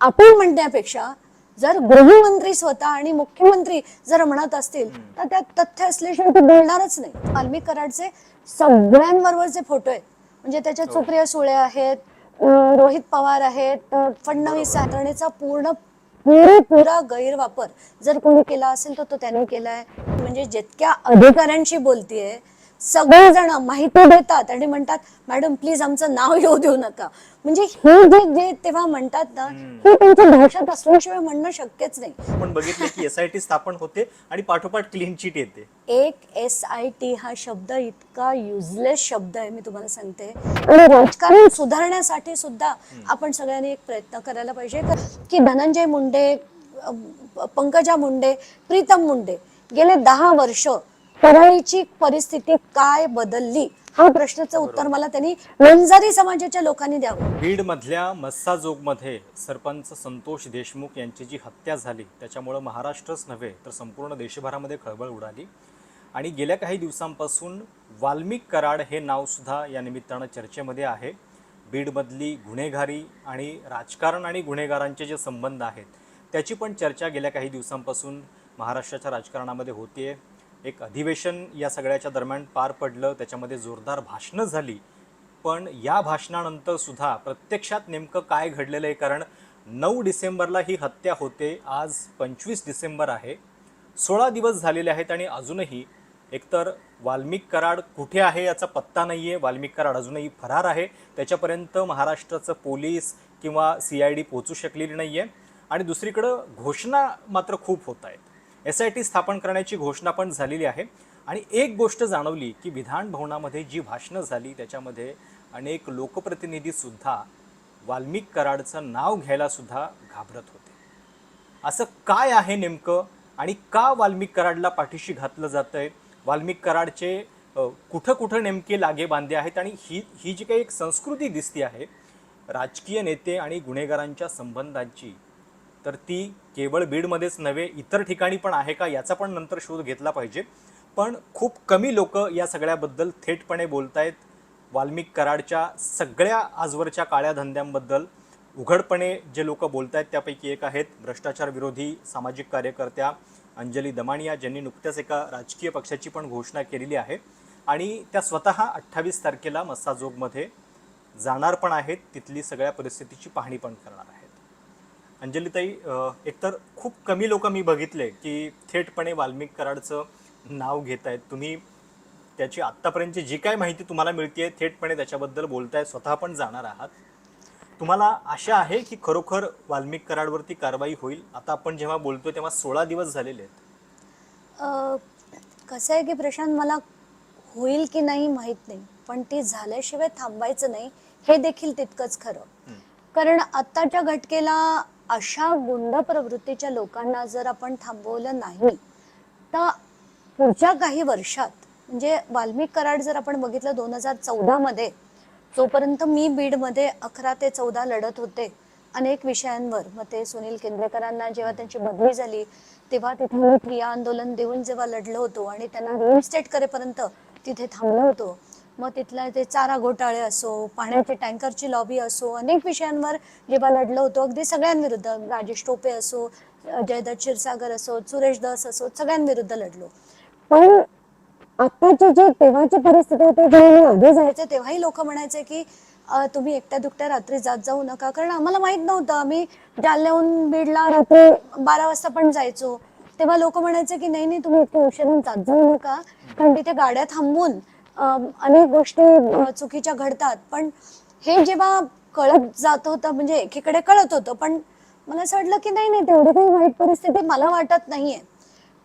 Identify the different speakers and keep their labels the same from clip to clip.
Speaker 1: आपण म्हणण्यापेक्षा जर गृहमंत्री स्वतः आणि मुख्यमंत्री जर म्हणत असतील तर त्यात तथ्य असल्याशिवाय ते बोलणारच नाही. वाल्मिक कराडचे सगळ्यांबरोबरचे फोटो आहेत म्हणजे त्याच्यात सुप्रिया सुळे आहेत रोहित पवार आहेत फडणवीस साठवणीचा पूर्ण पुरेपुरा गैरवापर जर कोणी केला असेल तर तो त्याने केलाय. म्हणजे जितक्या अधिकाऱ्यांशी बोलतीये सगळेजण माहिती देतात आणि म्हणतात मॅडम प्लीज आमचं नाव येऊ देऊ नका. म्हणजे हे जे जे तेव्हा म्हणतात ना हे त्यांच्या भाषेत असल्याशिवाय म्हणणं शक्यच नाही.
Speaker 2: आपण बघितले की एस आय टी स्थापन होते आणि पाठोपाठ क्लीन चिट येते.
Speaker 1: एक एस आय टी हा शब्द इतका युजलेस शब्द आहे मी तुम्हाला सांगते. आणि राजकारण सुधारण्यासाठी सुद्धा आपण सगळ्यांनी एक प्रयत्न करायला पाहिजे. की धनंजय मुंडे पंकजा मुंडे प्रीतम मुंडे गेले दहा वर्ष परळीची परिस्थिती काय बदलली? हा प्रश्नाचं उत्तर मला त्यांनी वंजारी समाजाच्या लोकांनी द्यावं.
Speaker 2: बीड मधल्या मस्साजोगमध्ये सरपंच संतोष देशमुख यांची जी हत्या झाली त्याच्यामुळं महाराष्ट्रच नव्हे तर संपूर्ण देशभरामध्ये खळबळ उडाली. आणि गेल्या काही दिवसांपासून वाल्मिक कराड हे नावसुद्धा या निमित्तानं चर्चेमध्ये आहे. बीडमधली गुन्हेगारी आणि राजकारण आणि गुन्हेगारांचे जे संबंध आहेत त्याची पण चर्चा गेल्या काही दिवसांपासून महाराष्ट्राच्या राजकारणामध्ये होतीये. एक अधिवेशन या सगळ्याच्या दरम्यान पार पडलं त्याच्यामध्ये जोरदार भाषणं झाली. पण या भाषणानंतर सुद्धा प्रत्यक्षात नेमकं काय घडलेलं आहे? कारण नऊ डिसेंबरला ही हत्या होते. आज पंचवीस डिसेंबर आहे. सोळा दिवस झालेले आहेत आणि अजूनही एकतर वाल्मिक कराड कुठे आहे याचा पत्ता नाही आहे वाल्मिक कराड अजूनही फरार आहे. त्याच्यापर्यंत महाराष्ट्राचं पोलीस किंवा सी आय डी पोचू शकलेली नाही आहे आणि दुसरीकडं घोषणा मात्र खूप होत आहेत. एस आय टी स्थापन करण्याची घोषणा पण झालेली आहे. आणि एक गोष्ट जाणवली की विधान भवनामध्ये जी भाषणं झाली त्याच्यामध्ये अनेक लोकप्रतिनिधीसुद्धा वाल्मिक कराडचं नाव घ्यायलासुद्धा घाबरत होते. असं काय आहे नेमकं आणि का वाल्मिक कराडला पाठीशी घातलं जातं आहे वाल्मिक कराडचे कुठं कुठं नेमके लागे बांधे आहेत आणि ही ही जी काही एक संस्कृती दिसती आहे राजकीय नेते आणि गुन्हेगारांच्या संबंधांची तर ती केवळ बीडमध्येच नव्हे इतर ठिकाणी पण आहे का याचा पण नंतर शोध घेतला पाहिजे. पण खूप कमी लोक या सगळ्याबद्दल थेटपणे बोलतायत. वाल्मिक कराडच्या सगळ्या आजवरच्या काळ्या धंद्यांबद्दल उघडपणे जे लोक बोलत आहेत त्यापैकी एक आहेत भ्रष्टाचार विरोधी सामाजिक कार्यकर्त्या अंजली दमानिया ज्यांनी नुकत्याच एका राजकीय पक्षाची पण घोषणा केलेली आहे. आणि त्या स्वतः अठ्ठावीस तारखेला मस्साजोगमध्ये जाणार पण आहेत. तिथली सगळ्या परिस्थितीची पाहणी पण करणार आहेत. अंजलीताई एकतर खूप कमी लोक मी बघितले की थेटपणे वाल्मिक कराडचं नाव घेत आहेत. तुम्ही त्याची आत्तापर्यंतची जी काय माहिती तुम्हाला मिळते थेटपणे त्याच्याबद्दल बोलताय स्वतः पण जाणार आहात. तुम्हाला आशा आहे की खरोखर वाल्मिक कराडवरती कारवाई होईल? आता आपण जेव्हा बोलतोय तेव्हा सोळा दिवस झालेले आहेत.
Speaker 1: कसं आहे की प्रशांत मला होईल की नाही माहीत नाही पण ती झाल्याशिवाय थांबायचं नाही हे देखील तितकंच खरं. कारण आत्ताच्या घटकेला अशा गुंड प्रवृत्तीच्या लोकांना जर आपण थांबवलं नाही तर पुढच्या काही वर्षात म्हणजे वाल्मिक कराड जर आपण बघितलं दोन हजार चौदामध्ये जोपर्यंत मी बीडमध्ये अकरा ते चौदा लढत होते अनेक विषयांवर मग ते सुनील केंद्रेकरांना जेव्हा त्यांची बदली झाली तेव्हा तिथे मी आंदोलन देऊन जेव्हा लढलो होतो आणि त्यांना रिइन्स्टेट करेपर्यंत तिथे थांबलो होतो मग तिथला ते चारा घोटाळे असो पाण्याचे टँकरची लॉबी असो अनेक विषयांवर जेव्हा लढलो होतो. अगदी सगळ्यांविरुद्ध राजेश टोपे असो जयदत्त क्षीरसागर असो सुरेश दस असो सगळ्यांविरुद्ध लढलो. पण आताची जी तेव्हाची परिस्थिती होती तेव्हाही लोक म्हणायचे की तुम्ही एकट्या दुकट्या रात्री जात जाऊ नका. कारण आम्हाला माहीत नव्हतं. आम्ही जालन्याहून बीडला रात्री बारा वाजता पण जायचो. तेव्हा लोक म्हणायचे की नाही नाही तुम्ही इतक्या उशिरून जात जाऊ नका. कारण तिथे गाड्या थांबवून अनेक गोष्टी चुकीच्या घडतात. पण हे जेव्हा कळत जात होतं म्हणजे एकीकडे कळत होतं पण मला असं वाटलं की नाही नाही तेवढी काही वाईट परिस्थिती मला वाटत नाहीये.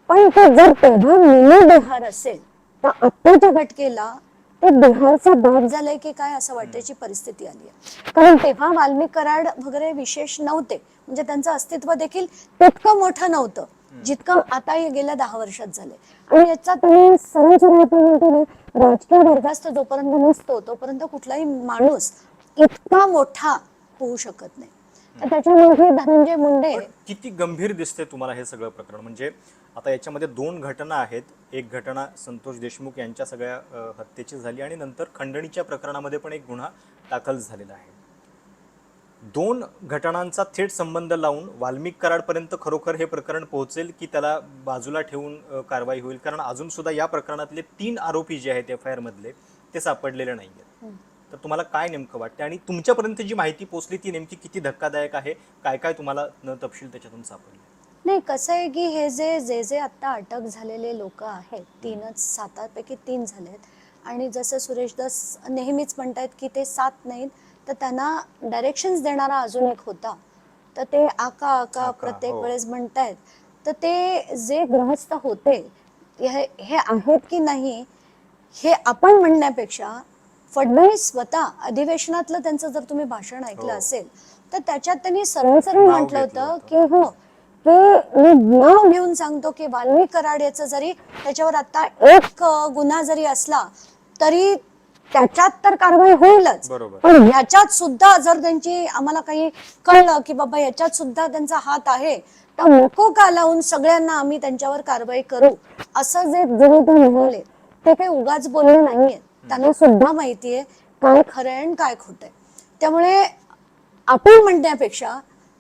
Speaker 1: पण ते जर तेव्हा मिनी बिहार असेल तर आत्ताच्या घटकेला ते बिहारचा भाग झालाय की काय असं वाटायची परिस्थिती आली आहे कारण तेव्हा वाल्मिक कराड वगैरे विशेष नव्हते. म्हणजे त्यांचं अस्तित्व देखील तितकं मोठं नव्हतं. जितकं आता हे गेल्या दहा वर्षात झाले आणि याचा तुम्ही सरळ राजकीय वर्गात जोपर्यंत नसतो तोपर्यंत कुठलाही माणूस इतका मोठा होऊ शकत नाही. तर त्याच्यामागे धनंजय मुंडे.
Speaker 2: किती गंभीर दिसते तुम्हाला हे सगळं प्रकरण? म्हणजे आता याच्यामध्ये दोन घटना आहेत. एक घटना संतोष देशमुख यांच्या सगळ्या हत्येची झाली आणि नंतर खंडणीच्या प्रकरणामध्ये पण एक गुन्हा दाखल झालेला आहे. दोन घटनांचा थेट संबंध लावून वाल्मिक कराडपर्यंत खरोखर हे प्रकरण पोहोचेल की त्याला बाजूला ठेवून कारवाई होईल? कारण अजून सुद्धा या प्रकरणातले तीन आरोपी जे आहेत एफ आय आर मधले ते सापडलेले नाही आहेत तर तुम्हाला काय नेमकं वाटतं आणि तुमच्यापर्यंत जी माहिती पोहोचली ती नेमकी किती धक्कादायक आहे? काय काय तुम्हाला न तपशील त्याच्यातून सापडले?
Speaker 1: नाही कसं आहे की हे जे जे जे आत्ता अटक झालेले लोक आहेत तीनच सातापैकी तीन झालेत. आणि जसं सुरेश दास नेहमीच म्हणतायत की ते सात नाहीत तर त्यांना डायरेक्शन्स देणारा अजून एक होता तर ते आका आका प्रत्येक
Speaker 2: हो.
Speaker 1: वेळेस म्हणतायत तर ते जे गृहस्थ होते हे हे आहेत की नाही हे आपण म्हणण्यापेक्षा फडणवीस स्वतः अधिवेशनातलं त्यांचं जर तुम्ही भाषण ऐकलं
Speaker 2: हो.
Speaker 1: असेल तर त्याच्यात त्यांनी सरळ सरळ म्हटलं होतं. की हो की मी नाव घेऊन सांगतो की वाल्मिक कराड याचं जरी त्याच्यावर आता एक गुन्हा जरी असला तरी त्याच्यात तर कारवाई होईलच. पण ह्याच्यात सुद्धा जर त्यांची आम्हाला काही कळलं की बाबा याच्यात सुद्धा त्यांचा हात आहे तर नको का लावून सगळ्यांना आम्ही त्यांच्यावर कारवाई करू? असं जे ते म्हणाले ते काही उगाच बोलले नाहीये. त्यांना सुद्धा माहितीये काय खरं आहे आणि काय खोट आहे. त्यामुळे आपण म्हणण्यापेक्षा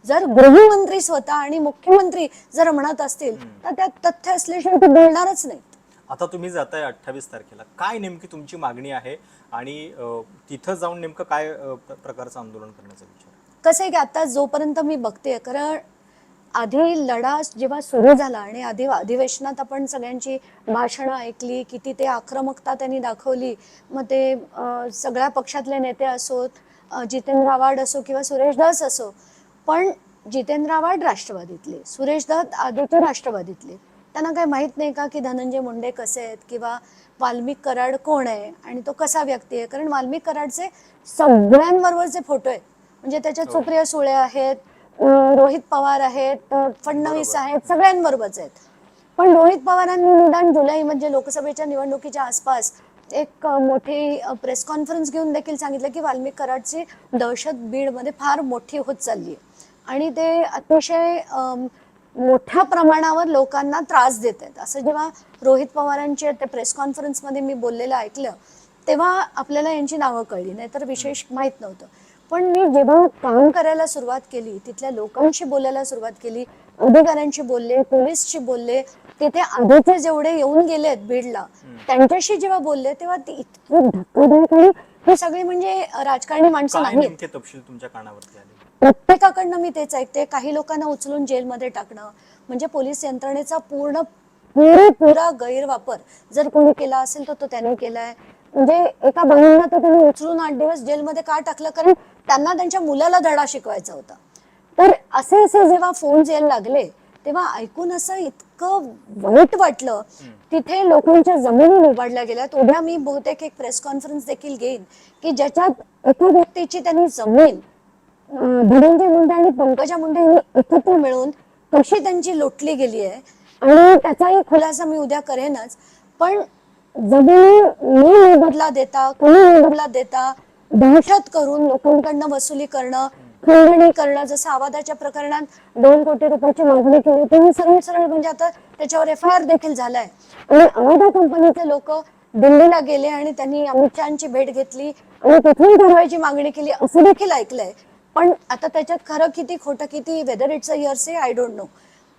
Speaker 1: जर गृहमंत्री स्वतः आणि मुख्यमंत्री जर म्हणत असतील तर त्यात तथ्य असल्याशिवाय ते बोलणारच नाहीत
Speaker 2: आता तुम्ही जाताय अठ्ठावीस तारखेला. काय नेमकी तुमची मागणी आहे? आणि अ, तिथं जाऊन नेमकं काय अ, प्र- प्रकारचं आंदोलन करण्याचा विचार? आहे?
Speaker 1: कसं आहे की आता जोपर्यंत मी बघते कारण आधी लढा जेव्हा सुरू झाला आणि आधी अधिवेशनात आपण सगळ्यांची भाषणं ऐकली किती ते आक्रमकता त्यांनी दाखवली मग ते अं, सगळ्या पक्षातले नेते असोत अं, जितेंद्र आव्हाड असो किंवा सुरेश दास असो पण जितेंद्र आव्हाड राष्ट्रवादीतले सुरेश दत्त आदित्य राष्ट्रवादीतले. त्यांना काही माहीत नाही का की धनंजय मुंडे कसे आहेत किंवा वाल्मिक कराड कोण आहे आणि तो कसा व्यक्ती आहे कारण वाल्मिक कराडचे सगळ्यांबरोबरचे फोटो आहेत म्हणजे त्याच्यात
Speaker 2: हो.
Speaker 1: सुप्रिया सुळे आहेत रोहित पवार आहेत फडणवीस. आहेत सगळ्यांबरोबरच आहेत पण रोहित पवारांनी निदान जुलै म्हणजे लोकसभेच्या निवडणुकीच्या आसपास एक मोठी प्रेस कॉन्फरन्स घेऊन देखील सांगितलं की वाल्मिक कराडची दहशत बीडमध्ये फार मोठी होत चालली आहे आणि ते अतिशय मोठ्या प्रमाणावर लोकांना त्रास देत आहेत. असं जेव्हा रोहित पवारांच्या त्या प्रेस कॉन्फरन्समध्ये मी बोललेलं ऐकलं तेव्हा आपल्याला यांची नावं कळली नाहीतर विशेष माहीत नव्हतं. पण मी जेव्हा काम करायला सुरुवात केली तिथल्या लोकांशी बोलायला सुरुवात केली अधिकाऱ्यांशी बोलले पोलीसशी बोलले तिथे आधीचे जेवढे येऊन गेलेत बीडला त्यांच्याशी जेव्हा बोलले तेव्हा ती इतकी धक्कादायक आणि ही सगळी म्हणजे राजकारणी माणसं
Speaker 2: नेमके तपशील तुमच्या कानावरती आले?
Speaker 1: प्रत्येकाकडनं मी तेच ऐकते. काही लोकांना उचलून जेलमध्ये टाकणं म्हणजे पोलीस यंत्रणेचा पूर्ण पुरेपुरा गैरवापर जर कोणी केला असेल तर तो त्याने केलाय. म्हणजे एका बाईंना तर त्यांनी उचलून आठ दिवस जेलमध्ये का टाकलं? कारण त्यांना त्यांच्या मुलाला धडा शिकवायचा होता. तर असे असे जेव्हा फोन यायला लागले तेव्हा ऐकून असं इतकं वाईट वाटलं तिथे लोकांच्या जमिनी निवडल्या गेल्यात. उद्या मी बहुतेक एक प्रेस कॉन्फरन्स देखील घेईन की ज्याच्यात एका व्यक्तीची त्यांनी जमीन धनंजय मुंडे आणि पंकजा मुंडे यांनी एकत्र मिळून कशी त्यांची लोटली गेली आहे आणि त्याचाही खुलासा मी उद्या करेनच. पण जमिनी मी मोबदला देता कोणी मोबदला देता दहशत करून लोकांकडनं वसुली करणं खंडणी करणं जसं आवाजाच्या प्रकरणात दोन कोटी रुपयाची मागणी केली होती मी सरळ सरळ म्हणजे आता त्याच्यावर एफ आय आर देखील झालाय. आणि आवादा कंपनीचे लोक दिल्लीला गेले आणि त्यांनी अमित शहाची भेट घेतली आणि तिथून कारवाईची मागणी केली असं देखील ऐकलंय. पण आता त्याच्यात खरं किती खोटं किती whether it's a say I don't know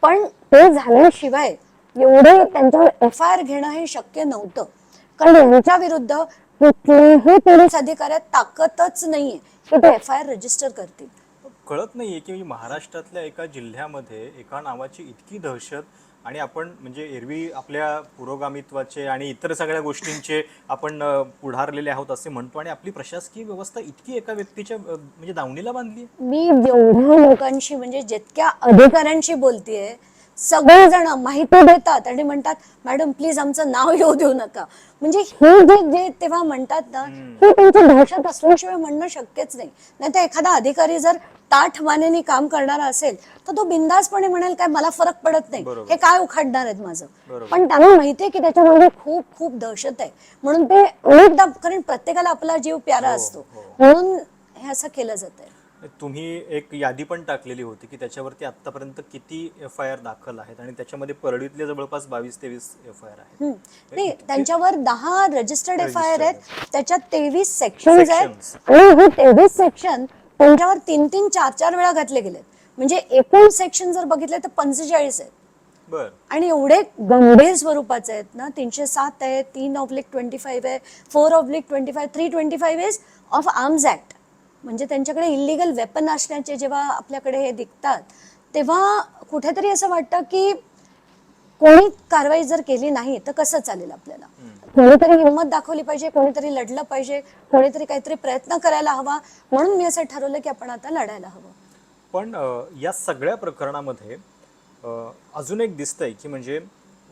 Speaker 1: पण ते झाल्याशिवाय एवढे त्यांच्यावर एफ आय आर घेणं हे शक्य नव्हतं. कारण यांच्या विरुद्ध कुठलेही पोलीस अधिकाऱ्यात ताकदच नाहीये की ते एफ आय आर रजिस्टर करतील.
Speaker 2: कळत नाहीये की महाराष्ट्रातल्या एका जिल्ह्यामध्ये एका नावाची इतकी दहशत आणि आपण म्हणजे एरवी आपल्या पुरोगामित्वाचे आणि इतर सगळ्या गोष्टींचे आपण पुढारलेले आहोत असे म्हणतो. आणि आपली प्रशासकीय व्यवस्था इतकी एका व्यक्तीच्या म्हणजे दावणीला बांधली
Speaker 1: मी जेवढ्या लोकांशी म्हणजे जितक्या अधिकाऱ्यांशी बोलतेय सगळेजण माहिती देतात आणि म्हणतात मॅडम प्लीज आमचं नाव येऊ देऊ नका. म्हणजे हे जे जे तेव्हा म्हणतात ना हे त्यांची दहशत असल्याशिवाय म्हणणं शक्यच नाही. नाही तर एखादा अधिकारी जर ताठ मानेने काम करणारा असेल तर तो बिंदासपणे म्हणेल काय मला फरक पडत नाही. हे काय उखाडणार आहेत माझं. पण त्यांना माहितीये की त्याच्यामागे खूप खूप दहशत आहे म्हणून ते अनेकदा कारण प्रत्येकाला आपला जीव प्यारा
Speaker 2: हो,
Speaker 1: असतो
Speaker 2: हो.
Speaker 1: म्हणून हे असं केलं जात आहे
Speaker 2: तुम्ही एक यादी पण टाकलेली होती की त्याच्यावरती आतापर्यंत किती एफ आय आर दाखल आहेत आणि त्याच्यामध्ये परळीतले जवळपास बावीस तेवीस एफ आय आर आहेत.
Speaker 1: नाही त्यांच्यावर दहा रजिस्टर्ड एफ आय आर आहेत त्याच्यात तेवीस सेक्शन आहेत. आणि हे तेवीस सेक्शन त्यांच्यावर तीन तीन चार चार वेळा घातले गेलेत. म्हणजे एकूण सेक्शन जर बघितले तर पंचेचाळीस आहेत.
Speaker 2: बर.
Speaker 1: आणि एवढे गंभीर स्वरूपाचे आहेत ना तीनशे सात आहे तीन ऑब्लिक ट्वेंटी फाईव्ह आहे four oblique twenty five three twenty five is of arms act म्हणजे त्यांच्याकडे इलिगल वेपन असण्याचे जेव्हा आपल्याकडे हे दिसतात तेव्हा कुठेतरी असं वाटतं की कोणी कारवाई जर केली नाही तर कसं चालेल आपल्याला? कोणीतरी हिंमत दाखवली पाहिजे कोणीतरी लढलं पाहिजे कोणीतरी काहीतरी प्रयत्न करायला हवा. म्हणून मी असं ठरवलं की आपण आता लढायला हवं.
Speaker 2: पण या सगळ्या प्रकरणामध्ये अजून एक दिसतंय की म्हणजे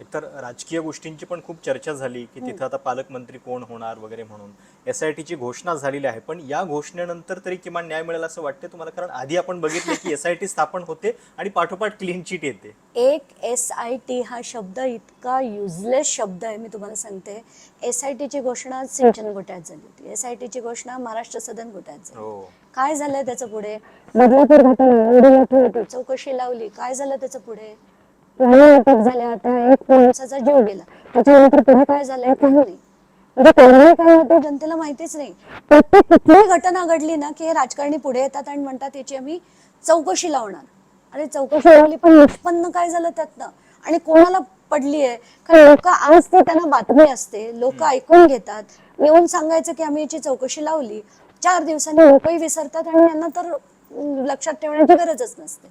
Speaker 2: एकतर राजकीय गोष्टींची पण खूप चर्चा झाली की तिथं आता पालकमंत्री कोण होणार वगैरे म्हणून. एस आय टीची घोषणा झालेली आहे पण या घोषणेनंतर तरी किमान न्याय मिळेल असं वाटतं तुम्हाला? कारण आधी आपण बघितलं की एस आय टी स्थापन होते आणि पाठोपाठ क्लीन चिट येते.
Speaker 1: एक एस आय टी हा शब्द इतका युजलेस शब्द आहे मी तुम्हाला सांगते. एस आय टीची घोषणा सिंचन घोट्यात झाली होती. एस आय टीची घोषणा महाराष्ट्र सदन घोट्यात झाली.
Speaker 2: हो.
Speaker 1: काय झालंय त्याचं पुढे? बदलापूर घटना चौकशी लावली. काय झालं त्याचं पुढे? प्राणी अटक झाल्या आता एक पोलिसाचा जीव गेला त्याच्यानंतर पुढे काय झालंय काही नाही म्हणजे काय होतं जनतेला माहितीच नाही. प्रत्येक कुठलीही घटना घडली ना की हे राजकारणी पुढे येतात आणि म्हणतात याची आम्ही चौकशी लावणार. अरे चौकशी लावली पण निष्पन्न काय झालं त्यातनं? आणि कोणाला पडली आहे? कारण लोक आज ते त्यांना बातमी असते लोक ऐकून घेतात. येऊन सांगायचं की आम्ही याची चौकशी लावली. चार दिवसांनी लोकही विसरतात आणि यांना तर लक्षात ठेवण्याची गरजच नसते.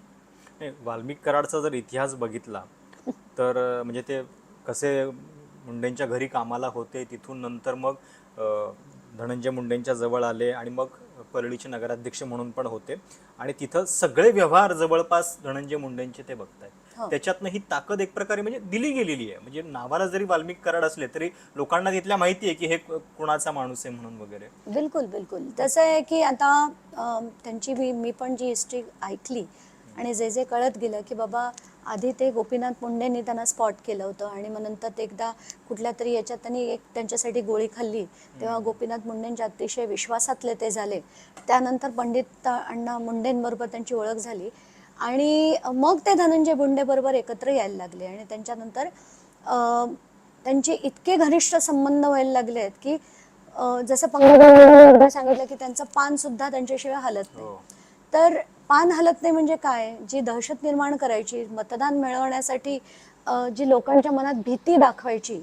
Speaker 2: नाही, वाल्मिक कराडचा जर इतिहास बघितला तर म्हणजे ते कसे मुंडेंच्या घरी कामाला होते तिथून नंतर मग धनंजय मुंडेंच्या जवळ आले आणि मग परळीचे नगराध्यक्ष म्हणून पण होते. आणि तिथं सगळे व्यवहार जवळपास धनंजय मुंडेंचे ते बघतायत.
Speaker 1: हो.
Speaker 2: त्याच्यातनं ही ताकद एक प्रकारे म्हणजे दिली गेलेली आहे. म्हणजे नावाला जरी वाल्मिक कराड असले तरी लोकांना तिथल्या माहिती आहे की हे कुणाचा माणूस आहे म्हणून वगैरे.
Speaker 1: बिलकुल बिलकुल. तसं आहे की आता त्यांची मी पण जी हिस्ट्री ऐकली आणि जे जे कळत गेलं की बाबा आधी ते गोपीनाथ मुंडेंनी त्यांना स्पॉट केलं होतं आणि मग नंतर ते एकदा कुठल्या तरी याच्यात त्यांनी एक त्यांच्यासाठी गोळी खाल्ली तेव्हा गोपीनाथ मुंडेंच्या अतिशय विश्वासातले ते झाले. त्यानंतर पंडित अण्णा मुंडेंबरोबर त्यांची ओळख झाली आणि मग ते धनंजय मुंडे बरोबर एकत्र यायला लागले आणि त्यांच्यानंतर अं, त्यांचे इतके घनिष्ठ संबंध व्हायला लागले आहेत की अं, जसं पंकजा एकदा सांगितलं की त्यांचं पान सुद्धा त्यांच्याशिवाय हलत नाही.
Speaker 2: हो.
Speaker 1: तर पान हलत नाही म्हणजे काय? जी दहशत निर्माण करायची मतदान मिळवण्यासाठी जी लोकांच्या मनात भीती दाखवायची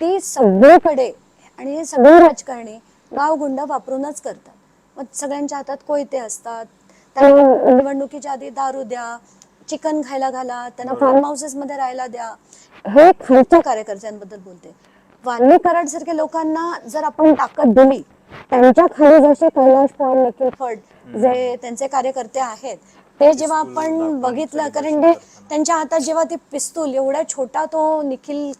Speaker 1: ती सगळीकडे आणि हे सगळे राजकारणी गावगुंड वापरूनच करतात. मग सगळ्यांच्या हातात कोयते असतात. त्यांना निवडणुकीच्या आधी दारू द्या चिकन खायला घाला त्यांना फार्म हाऊसेस मध्ये राहायला द्या. हे खालच्या कार्यकर्त्यांबद्दल बोलते. वाल्मिक कराड सारख्या लोकांना जर आपण ताकद दिली त्यांच्या खाली जसे कैलाश पाल निखिल फड जे त्यांचे कार्यकर्ते आहेत ते जेव्हा आपण बघितलं कारण ते त्यांच्या हातात जेव्हा ते पिस्तूल एवढा छोटा तो निखिल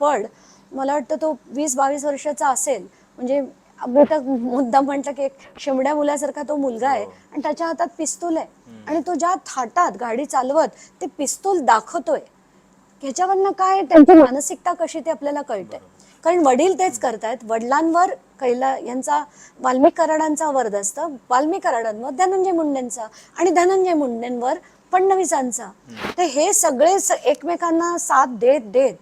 Speaker 1: फड मला वाटतं तो वीस बावीस वर्षाचा असेल. म्हणजे मुद्दा म्हटलं की एक शिमड्या मुलासारखा तो मुलगा आहे आणि त्याच्या हातात पिस्तूल आहे. आणि तो ज्या थाटात गाडी चालवत ते पिस्तूल दाखवतोय. ह्याच्यावरनं काय त्यांची मानसिकता कशी ते आपल्याला कळते? कारण वडील तेच करतायत. वडिलांवर कैला यांचा वाल्मिक कराडांचा वरद असतं. वाल्मिक कराडांवर धनंजय मुंडेंचा आणि धनंजय मुंडेंवर फडणवीसांचा. तर हे सगळे स- एकमेकांना साथ देत देत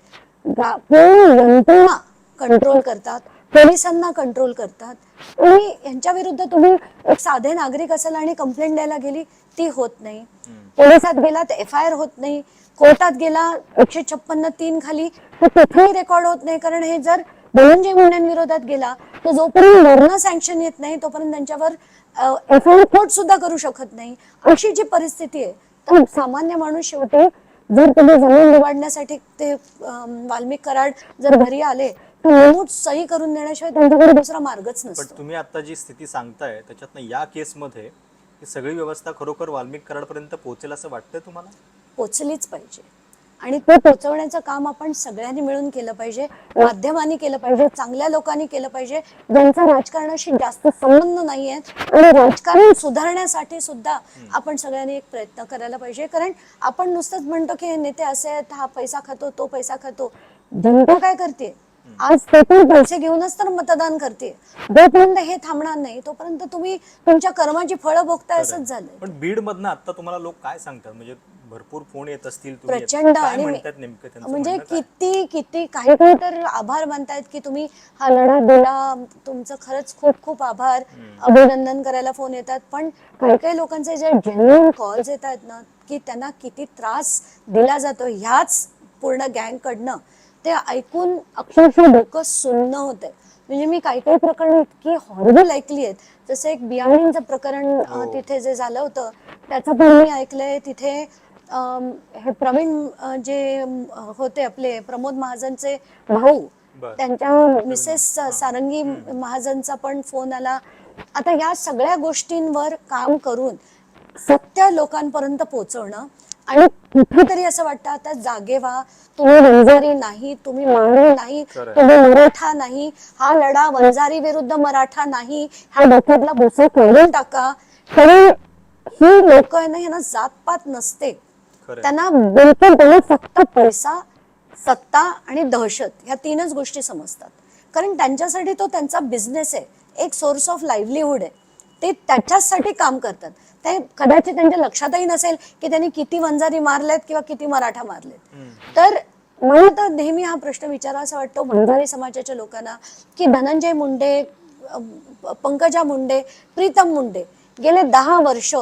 Speaker 1: गा- पूर्ण यंत्रणा कंट्रोल करतात. पोलिसांना कंट्रोल करतात. आणि यांच्या विरुद्ध तुम्ही एक साधे नागरिक असाल आणि कंप्लेंट द्यायला गेली ती होत नाही. पोलिसात गेला तर एफ आय आर होत नाही. कोर्टात गेला एकशे छप्पन्न तीन खाली. तर तिथेही रेकॉर्ड होत नाही. कारण हे जर धनंजय मुंडेंविरोधात गेला तर जोपर्यंत वर्ण सँक्शन येत नाही तोपर्यंत त्यांच्यावर एफ आय आर सुद्धा करू शकत नाही. अशी जी परिस्थिती आहे तर सामान्य माणूस शेवटी जर तुम्ही जमीन निवडण्यासाठी ते वाल्मिक कराड जर घरी आले तर नमूद सही करून देण्याशिवाय त्यांच्याकडे दुसरा मार्गच
Speaker 2: पण
Speaker 1: नसतो.
Speaker 2: तुम्ही आता जी स्थिती सांगताय त्याच्यातनं या केसमध्ये सगळी व्यवस्था खरोखर वाल्मिक कराडपर्यंत पोहोचेल असं वाटतंय तुम्हाला?
Speaker 1: पोचलीच पाहिजे. आणि ते पोचवण्याचं काम आपण सगळ्यांनी मिळून केलं पाहिजे माध्यमांनी केलं पाहिजे चांगल्या लोकांनी केलं पाहिजे ज्यांचा राजकारणाशी जास्त संबंध नाहीये आणि राजकारण सुधारण्यासाठी सुद्धा आपण सगळ्यांनी एक प्रयत्न करायला पाहिजे. कारण आपण नुसतंच म्हणतो की हे नेते असे आहेत हा पैसा खातो तो पैसा खातो. जनता काय करते? आज ते पैसे घेऊनच तर मतदान करते. जोपर्यंत हे थांबणार नाही तोपर्यंत तुम्ही तुमच्या कर्माची फळं भोगताय असंच झालंय.
Speaker 2: पण बीड मधनं आता तुम्हाला लोक काय सांगतात? म्हणजे भरपूर फोन येत असतील तुम्ही
Speaker 1: प्रचंड
Speaker 2: काय
Speaker 1: आणि मी-
Speaker 2: म्हणतात नेमकं त्यांचं
Speaker 1: म्हणजे
Speaker 2: म्हणणं काय?
Speaker 1: किती किती काही काही तर आभार मानतायत की तुम्ही हा लढा दिला. तुमचं खरंच खूप खूप आभार. अभिनंदन करायला फोन येतात. पण काही काही लोकांचे जे जेन्युन कॉल्स येत आहेत ना की त्यांना किती त्रास दिला जातो ह्याच पूर्ण गँग कडनं. ते ऐकून अक्षरशः डोकं सुन्न होतंय म्हणजे मी काही काही प्रकरण इतकी हॉरिबल ऐकली आहेत. जसं एक बियाणींचं प्रकरण
Speaker 2: हो.
Speaker 1: तिथे जे झालं होतं त्याचं पण मी ऐकलंय. तिथे हे प्रवीण जे होते आपले प्रमोद महाजनचे भाऊ. त्यांच्या मिसेस सारंगी महाजनचा पण फोन आला. आता या सगळ्या गोष्टींवर काम करून सत्य लोकांपर्यंत पोहोचवणं आणि कुठेतरी असं वाटतं आता जागे व्हा. तुम्ही वंजारी नाही तुम्ही मावळे नाही. तुम्ही मराठा नाही हा लढा वंजारी विरुद्ध मराठा नाही हा डोक्यातला भुसा काढून टाका. तरी ही लोक आहे ना यांना जातपात नसते. त्यांना बिलकुल त्यांना फक्त पैसा सत्ता आणि दहशत ह्या तीनच गोष्टी समजतात. कारण त्यांच्यासाठी तो त्यांचा बिझनेस आहे. एक सोर्स ऑफ लाईव्हलीहूड आहे. ते त्याच्याचसाठी काम करतात. ते कदाचित त्यांच्या लक्षातही नसेल की त्यांनी किती वंजारी मारलेत किंवा किती मराठा मारलेत. तर मला तर नेहमी हा प्रश्न विचारावा वाटतो वंजारी समाजाच्या लोकांना की धनंजय मुंडे पंकजा मुंडे प्रीतम मुंडे गेले दहा वर्ष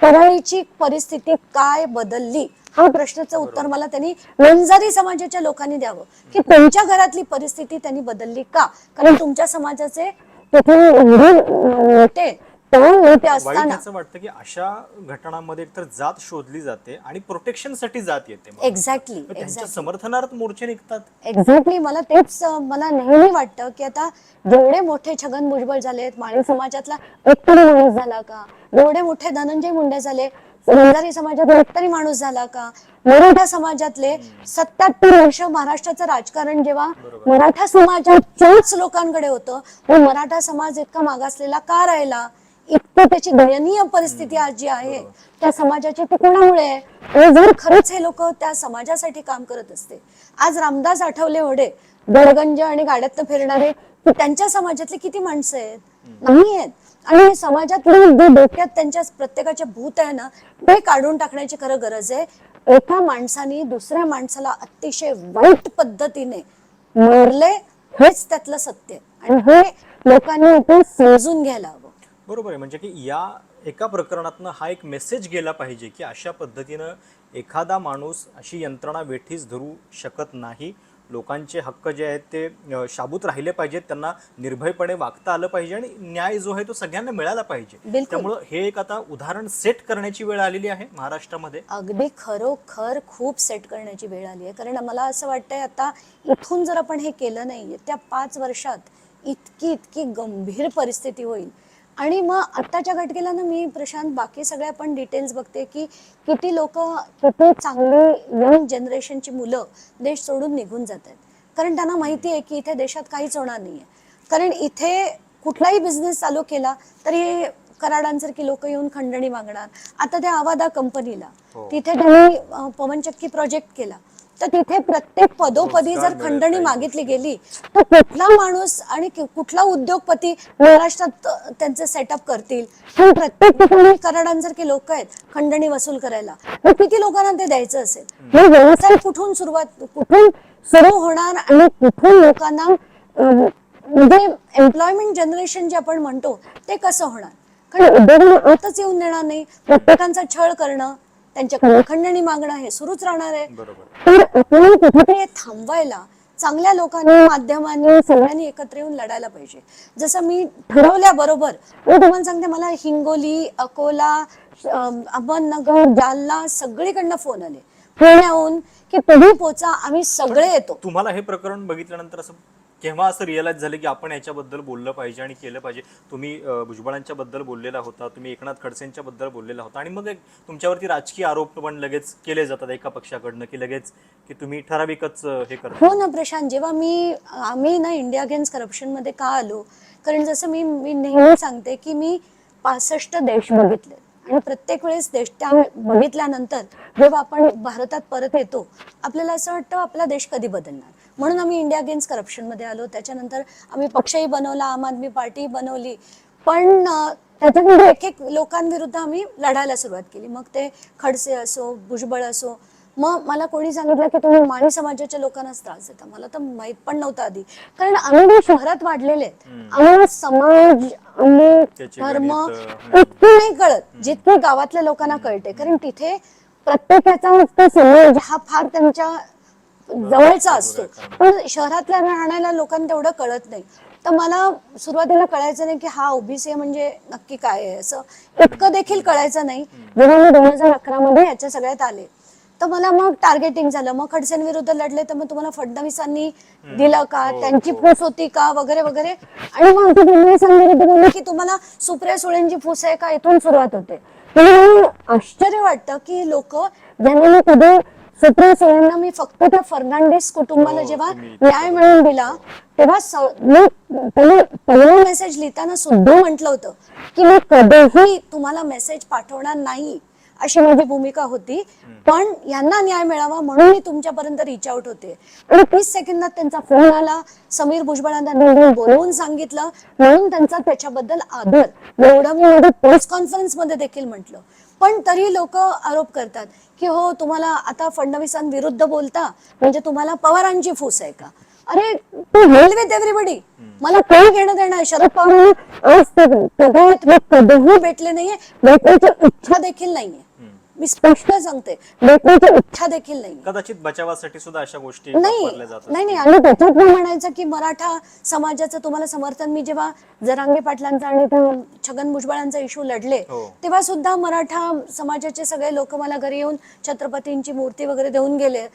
Speaker 1: परळीची परिस्थिती काय बदलली? हा प्रश्नाचं उत्तर मला त्यांनी वंजारी समाजाच्या लोकांनी द्यावं. की तुमच्या घरातली परिस्थिती त्यांनी बदलली का? कारण तुमच्या समाजाचे तिथे एवढे नेते नेते
Speaker 2: वाईट
Speaker 1: असताना.
Speaker 2: असं वाटतं की अशा घटनांमध्ये एकतर जात शोधली जाते आणि प्रोटेक्शनसाठी जात येते.
Speaker 1: एक्झॅक्टली
Speaker 2: त्यांच्या समर्थनार्थ मोर्चे निघतात.
Speaker 1: एक्झॅक्टली मला तेच अं, मला नेहमी वाटतं की आता जेवढे मोठे छगन भुजबळ झालेत माळी समाजातला एक तरी माणूस झाला का? जेवढे मोठे धनंजय मुंडे झाले वंजारी समाजातला एक तरी माणूस झाला का? मराठा समाजातले सत्याहत्तर वर्ष महाराष्ट्राचं राजकारण जेव्हा मराठा समाजाच्याच लोकांकडे होतं मग मराठा समाज इतका मागासलेला का राहिला? इतकं त्याची दयनीय परिस्थिती आज जी आहे त्या समाजाची ती कोणामुळे आहे जर खरंच हे लोक त्या समाजासाठी काम करत असते. आज रामदास आठवले होडे गडगंज आणि गाड्यातनं फिरणारे की त्यांच्या समाजातले किती माणसं आहेत? नाही आहेत. आणि समाजातले जे डोक्यात त्यांच्या प्रत्येकाचे भूत आहे ना ते काढून टाकण्याची खरं गरज आहे. एका माणसाने दुसऱ्या माणसाला अतिशय वाईट पद्धतीने मारले हेच त्यातलं सत्य आहे. आणि हे लोकांनी इथे समजून घ्यायला
Speaker 2: बरोबर आहे. म्हणजे की या एका प्रकरणातनं हा एक मेसेज गेला पाहिजे की अशा पद्धतीनं एखादा माणूस अशी यंत्रणा वेठीस धरू शकत नाही. लोकांचे हक्क जे आहेत ते शाबूत राहिले पाहिजेत. त्यांना निर्भयपणे वागता आलं पाहिजे आणि न्याय जो आहे तो सगळ्यांना मिळाला पाहिजे. त्यामुळं हे एक आता उदाहरण सेट करण्याची वेळ आलेली आहे महाराष्ट्रामध्ये.
Speaker 1: अगदी खरोखर खूप सेट करण्याची वेळ आली आहे. कारण मला असं वाटतंय आता इथून जर आपण हे केलं नाही त्या पाच वर्षात इतकी इतकी गंभीर परिस्थिती होईल. आणि मग आत्ताच्या घटकेला ना मी प्रशांत बाकी सगळ्या पण डिटेल्स बघते की किती लोक किती चांगली यंग जनरेशनची मुलं देश सोडून निघून जात आहेत कारण त्यांना माहिती आहे की इथे देशात काहीच होणार नाही आहे कारण इथे कुठलाही बिझनेस चालू केला तरी कराडांसारखी लोक येऊन खंडणी मागणार. आता त्या आवादा कंपनीला
Speaker 2: हो.
Speaker 1: तिथे त्यांनी पवनचक्की प्रोजेक्ट केला. तर तिथे प्रत्येक पदोपदी जर खंडणी मागितली गेली तर कुठला माणूस आणि कुठला उद्योगपती महाराष्ट्रात त्यांचे सेटअप करतील? पण प्रत्येक ठिकाणी कराडांसारखे लोक आहेत खंडणी वसूल करायला मग किती लोकांना ते द्यायचं असेल? मग व्यवसाय कुठून सुरुवात कुठून सुरू होणार आणि कुठून लोकांना म्हणजे एम्प्लॉयमेंट जनरेशन जे आपण म्हणतो ते कसं होणार? कारण उद्योगांना आतच येऊन देणार नाही प्रत्येकांचा छळ करणं त्यांच्याकडे खंडणी मागणं हे सुरूच राहणार आहे.
Speaker 2: बरोबर.
Speaker 1: तर आपल्याला कुठेतरी हे थांबवायला चांगल्या लोकांनी माध्यमांनी सगळ्यांनी एकत्र येऊन लढायला पाहिजे. जसं मी ठरवल्याबरोबर मी तुम्हाला सांगते मला हिंगोली अकोला अहमदनगर जालना सगळीकडनं फोन आले. पुण्याहून की तुम्ही पोचा आम्ही सगळे येतो.
Speaker 2: तुम्हाला हे प्रकरण बघितल्यानंतर असं केव्हा असं रिअलाइज झालं की आपण याच्याबद्दल बोललं पाहिजे आणि केलं पाहिजे? तुम्ही भुजबळांच्या बद्दल बोललेला होता तुम्ही एकनाथ खडसेंच्या बद्दल बोललेला होता आणि मग एक तुमच्यावरती राजकीय आरोप पण लगेच केले जातात एका पक्षाकडनं की लगेच की तुम्ही ठराविकच हे करता.
Speaker 1: हो ना प्रशांत जेव्हा मी आम्ही ना इंडिया अगेन्स्ट करप्शनमध्ये का आलो? कारण जसं मी मी नेहमी सांगते की मी पासष्ट देश बघितले आणि प्रत्येक वेळेस देश त्या बघितल्यानंतर जेव्हा आपण भारतात परत येतो आपल्याला असं वाटतं आपला देश कधी बदलणार? म्हणून आम्ही इंडिया अगेन्स्ट करप्शनमध्ये आलो. त्याच्यानंतर आम्ही पक्षही बनवला आम आदमी पार्टी बनवली. पण त्याच्यानंतर एक एक लोकांविरुद्ध आम्ही लढायला सुरुवात केली. मग ते खडसे असो भुजबळ असो मग मला कोणी सांगितलं की तुम्ही माळी समाजाच्या लोकांनाच त्रास देता? मला तर माहीत पण नव्हतं आधी. कारण आम्ही जे शहरात वाढलेले आहेत आम्हाला समाज धर्म इतकी नाही कळत जितकी गावातल्या लोकांना कळते कारण तिथे प्रत्येकाचा समाज हा फार त्यांच्या जवळचा असतो. पण शहरातल्या राहणाऱ्या लोकांना तेवढं कळत नाही. तर मला सुरुवातीला कळायचं नाही की हा ओबीसी म्हणजे नक्की काय आहे असं. इतकं देखील कळायचं नाही. जेव्हा मी दोन हजार अकरा मध्ये याच्या सगळ्यात आले तर मला मग टार्गेटिंग झालं. मग खडसेंविरुद्ध लढले तर मग तुम्हाला फडणवीसांनी दिलं का? त्यांची फूस होती का? वगैरे वगैरे. आणि मग फडणवीसांविरुद्ध बोलले की तुम्हाला सुप्रिया सुळेंची फूस आहे का? इथून सुरुवात होते. आश्चर्य वाटतं की लोक ज्यांना कधी सुळेंना मी फक्त त्या फर्नांडिस कुटुंबाला
Speaker 2: हो,
Speaker 1: जेव्हा न्याय मिळवून दिला तेव्हा मी पहिले पहिला मेसेज लिहिताना सुद्धा म्हटलं होतं की मी कधीही तुम्हाला मेसेज पाठवणार नाही अशी माझी भूमिका होती. पण यांना न्याय मिळावा म्हणून मी तुमच्यापर्यंत रिच आउट होते. आणि तीस सेकंदात त्यांचा फोन आला समीर भुजबळांना बोलवून सांगितलं म्हणून त्यांचा त्याच्याबद्दल आदर. एवढं मी माझ्या प्रेस कॉन्फरन्समध्ये देखील म्हटलं. पण तरी लोक आरोप करतात की हो तुम्हाला आता फडणवीसांविरुद्ध बोलता म्हणजे तुम्हाला पवारांची फूस आहे का? अरे तू हेल विथ एव्हरीबडी मला काही घेणं देणं आहे शरद पवारांनी आज कधीही भेटले नाहीये. भेटण्याची इच्छा देखील नाहीये. मी स्पष्ट सांगते भेटण्याची इच्छा देखील नाहीये.
Speaker 2: कदाचित बचावासाठी सुद्धा अशा गोष्टी
Speaker 1: नाही
Speaker 2: वापरल्या जातात.
Speaker 1: नाही नाही आणि त्याच्यात मी म्हणायचं की मराठा समाजाचं तुम्हाला समर्थन मी जेव्हा जरांगे पाटलांचा आणि तो छगन भुजबळांचा इश्यू लढले
Speaker 2: हो.
Speaker 1: तेव्हा सुद्धा मराठा समाजाचे सगळे लोक मला घरी येऊन छत्रपतींची मूर्ती वगैरे देऊन गेले.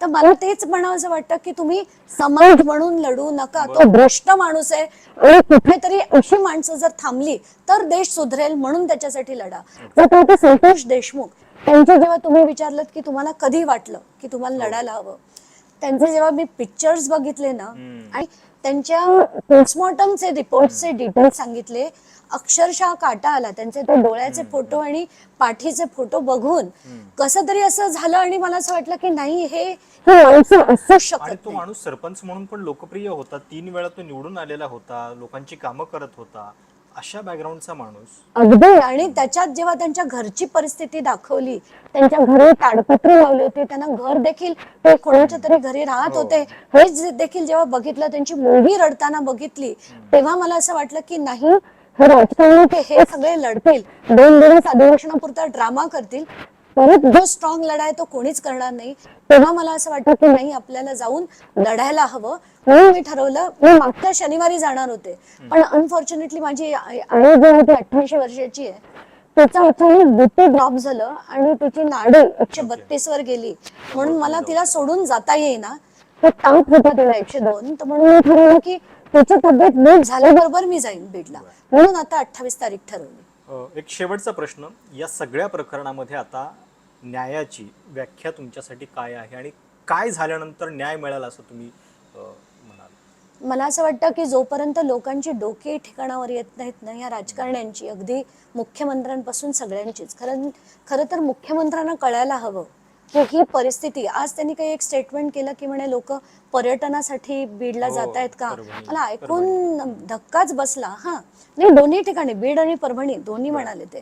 Speaker 1: तर मला तेच म्हणावं वाटतं की तुम्ही समाज म्हणून लढू नका. तो भ्रष्ट माणूस आहे आणि कुठेतरी अशी माणसं जर थांबली तर देश सुधरेल म्हणून त्याच्यासाठी लढा. जर तो ते संतोष देशमुख. त्यांचे जेव्हा तुम्ही विचारलं की तुम्हाला कधी वाटलं की तुम्हाला लढायला हवं त्यांचे जेव्हा मी पिक्चर्स बघितले ना आणि त्यांच्या पोस्टमॉर्टमचे रिपोर्टचे डिटेल्स सांगितले अक्षरशः काटा आला. त्यांचे ते डोळ्याचे फोटो आणि पाठीचे फोटो बघून कसं तरी असं झालं आणि मला असं वाटलं की नाही हे हे माणसं असंच
Speaker 2: आणि
Speaker 1: शकत
Speaker 2: तो
Speaker 1: नाही.
Speaker 2: माणूस सरपंच म्हणून पण लोकप्रिय होता. तीन वेळा तो निवडून आलेला होता. लोकांची कामं करत होता. अशा बॅकग्राऊंडचा माणूस.
Speaker 1: अगदी आणि त्याच्यात जेव्हा त्यांच्या घरची परिस्थिती दाखवली त्यांच्या घरी ताडपत्री लावली होती त्यांना घर देखील ते कोणाच्या तरी घरी राहत होते हे जे देखील जेव्हा बघितलं त्यांची मुलगी रडताना बघितली तेव्हा मला असं वाटलं की नाही हे राजकारणी हे सगळे लढतील. दोन दिवस अधिवेशनापुरता ड्रामा करतील. परत जो स्ट्रॉंग लढा आहे तो कोणीच करणार नाही. तेव्हा मला असं वाटतं की नाही आपल्याला जाऊन लढायला हवं. म्हणून मी ठरवलं मी मागच्या शनिवारी जाणार होते. पण अनफॉर्च्युनेटली माझी आई आई जी होती अठ्ठ्याऐंशी वर्षाची आहे त्याचा अचानक बीपी ड्रॉप झालं आणि तिची नाडी एकशे बत्तीस वर गेली. म्हणून मला तिला सोडून जाता येईना. ते ताप होता तिला एकशे दोन. तर म्हणून मी ठरवलं की तिची तब्येत नीट झाल्याबरोबर मी जाईन बीडला. म्हणून आता अठ्ठावीस तारीख ठरवली.
Speaker 2: एक शेवटचा प्रश्न. या सगळ्या प्रकरणामध्ये आता न्यायाची व्याख्या तुमच्यासाठी काय आहे आणि काय झाल्यानंतर न्याय मिळाला असं तुम्ही म्हणाल?
Speaker 1: मला असं वाटतं की जोपर्यंत लोकांची डोके ठिकाणावर येत नाहीत ना या राजकारण्यांची अगदी मुख्यमंत्र्यांपासून सगळ्यांचीच. खरं खरं तर मुख्यमंत्र्यांना कळायला हवं. ही परिस्थिती. आज त्यांनी काही एक स्टेटमेंट केलं की म्हणे लोक पर्यटनासाठी बीडला
Speaker 2: हो,
Speaker 1: जात आहेत का मला ऐकून धक्काच बसला. हा. नाही दोन्ही ठिकाणी बीड आणि परभणी दोन्ही म्हणाले ते.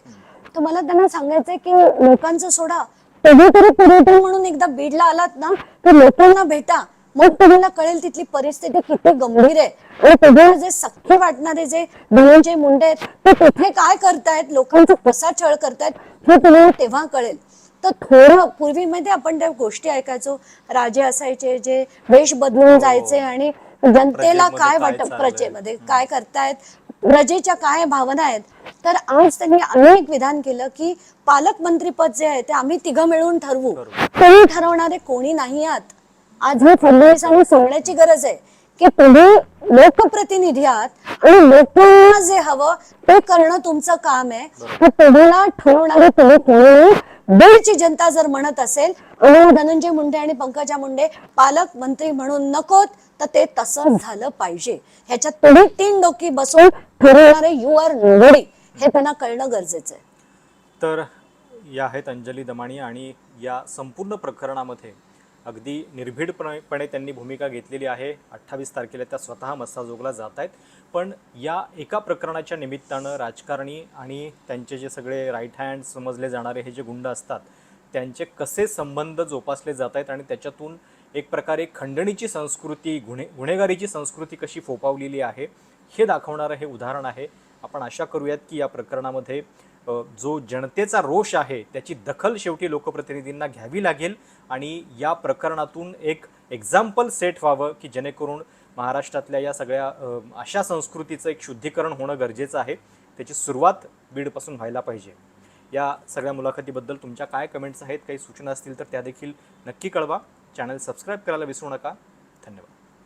Speaker 1: तर मला त्यांना सांगायचंय की लोकांचं सोडा. कधीतरी पर्यटन म्हणून एकदा बीडला आलात ना तर लोकांना भेटा. मग तुम्हाला कळेल तिथली परिस्थिती किती गंभीर आहे. तुम्हाला जे सख्खे वाटणारे जे धनंजय मुंडे आहेत ते तिथे काय करतायत लोकांचा कसा छळ करतायत हे तुम्हाला तेव्हा कळेल. तर थोडं पूर्वी मध्ये आपण त्या गोष्टी ऐकायचो. राजे असायचे जे वेश बदलून जायचे आणि जनतेला काय वाटत? प्रजेमध्ये काय करतायत? प्रजेच्या काय भावना आहेत? तर आज त्यांनी अनेक विधान केलं की पालकमंत्री पद जे आहे ते आम्ही तिघं मिळून ठरवू. तुम्ही ठरवणारे कोणी नाही आहात. आज हे फडणवीसांनी सांगण्याची गरज आहे की तुम्ही लोकप्रतिनिधी आहात आणि लोकांना जे हवं ते करणं तुमचं काम आहे. तुम्हाला ठरवणारे तुम्ही कोणी? बीडची जनता जर म्हणत असेल धनंजय मुंडे आणि पंकजा मुंडे पालकमंत्री म्हणून नकोत तर ते तसं झालं पाहिजे. ह्याच्यात तुम्ही तीन डोकी बसून ठरवणारे यू आर नोडी हे त्यांना कळणं गरजेचं आहे.
Speaker 2: तर या आहेत अंजली दमाणी आणि या संपूर्ण प्रकरणामध्ये अगदी निर्भीडपणे त्यांनी भूमिका घेतलेली आहे. अठ्ठावीस तारखेला त्या स्वतः मस्साजोगला जात आहेत. पण या एका प्रकरणाच्या निमित्तानं राजकारणी आणि त्यांचे जे सगळे राईट हँड समजले जाणारे हे जे गुंड असतात त्यांचे कसे संबंध जोपासले जात आहेत आणि त्याच्यातून एक प्रकारे खंडणीची संस्कृती गुन्हे गुन्हेगारीची संस्कृती कशी फोपावलेली आहे हे दाखवणारं हे उदाहरण आहे. आपण आशा करूयात की या प्रकरणामध्ये जो जनतेचा रोष आहे त्याची दखल शेवटी लोकप्रतिनिधींना घ्यावी लागेल आणि या प्रकरणातून एक एक्झाम्पल सेट व्हावं की जेणेकरून महाराष्ट्रातल्या या सगळ्या अशा संस्कृतीचं एक शुद्धीकरण होणं गरजेचं आहे. त्याची सुरुवात बीडपासून व्हायला पाहिजे. या सगळ्या मुलाखतीबद्दल तुमच्या काय कमेंट्स आहेत काही सूचना असतील तर त्या देखील नक्की कळवा. चॅनल सबस्क्राईब करायला विसरू नका. धन्यवाद.